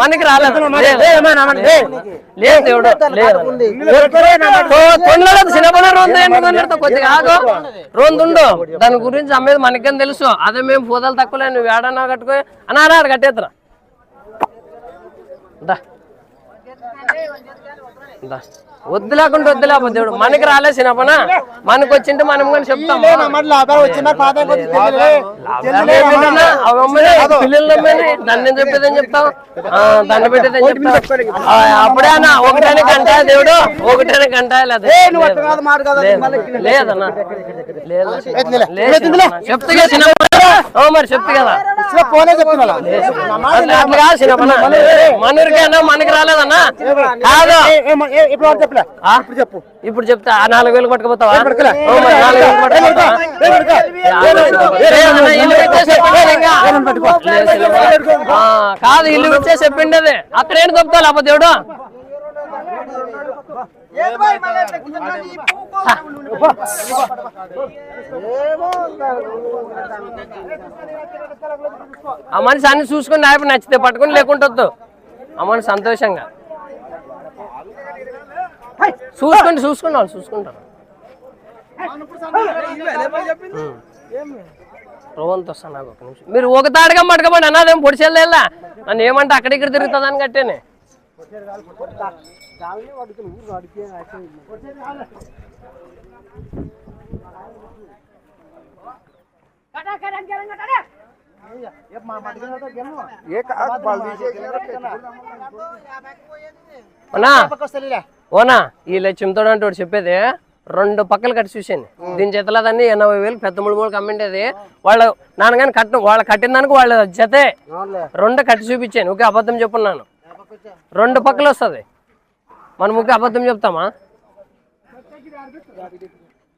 మనకి రాలేదు. లేదు దేవుడు లేదు కొనలేదు చిన్నపన రొందు ఎన్ని కొనలేదు కొద్దిగా ఆగు. రొందుండు దాని గురించి అమ్మేది మనకేం తెలుసు? అదే మేము పూదలు తక్కువలే నువ్వు ఏడన్నా కట్టుకో. అన్నారా ఆడ కట్టేద్దరా వద్దులేకుండా వద్దులేపో దేవుడు. మనకి రాలే చిన్నపన మనకి వచ్చింటే మనం కానీ చెప్తాం. పిల్లలు. దాన్ని చెప్పేదని చెప్తాం. దాన్ని పెట్టేదని చెప్తాం. అప్పుడే అన్న ఒకటనే గంట దేవుడు? ఒకటనే గంట లేదా? లేదన్నా లేదు. చెప్తే మరి చెప్తే కదా. అట్లా అట్లా కాదు చిన్నప్ప మనూరికైనా మనకి రాలేదన్నా. కాదు. ఆ? ఇప్పుడు చెప్తా ఆ నాలుగు వేలు పట్టుకుపోతావా? ఇల్లు ఇచ్చే కాదు ఇల్లు ఇచ్చే చెప్పిండేది. అక్కడ ఏంటి దొబ్బుతా లేకపోతే దేవుడు ఆ మనిషి అన్ని చూసుకుని నాయపు నచ్చితే పట్టుకుని లేకుంటొద్దు ఆ మనిషి సంతోషంగా. చూసుకోండి చూసుకోండి వాళ్ళు చూసుకుంటారు. రోవంత వస్తాను నాకు ఒక నిమిషం. మీరు ఒక తాడుగా మడకమండి అన్నదేం పొడిచెల్లేలా నన్ను ఏమంటే అక్కడ ఇక్కడ తిరుగుతుందని కట్టేనే. ఓనా ఈ లక్ష్యంతోడు అంటే చెప్పేది రెండు పక్కలు కట్టి చూసాను దీని చేతిలో దాన్ని ఎనభై వేలు పెద్ద మూడు మూడు కమ్మిండేది. వాళ్ళ నాన్నగాని కట్ట వాళ్ళు కట్టిన దానికి వాళ్ళ జతే. రెండు కట్టి చూపించాను ఓకే అబద్ధం చెప్పున్నాను రెండు పక్కలు వస్తుంది. మనం ఊకే అబద్ధం చెప్తామా?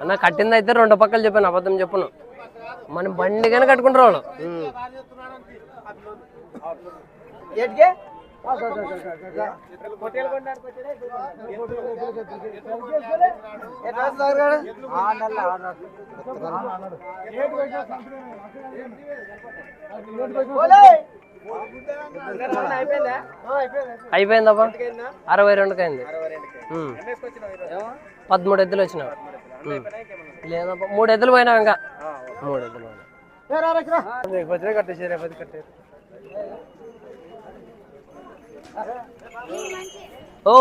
అన్న కట్టింది అయితే రెండు పక్కలు చెప్పాను అబద్ధం చెప్పును. మన బండి కానీ కట్టుకుంటారు వాళ్ళు. అయిపోయిందబ్బా? అరవై రెండుకి అయింది. పదమూడు ఎద్దులు వచ్చినావు ఉమ్. లేదబ్బా మూడు ఎద్దులు పోయినావు ఇంకా మూడు ఎద్దులు పోయినావు ఓ ఓ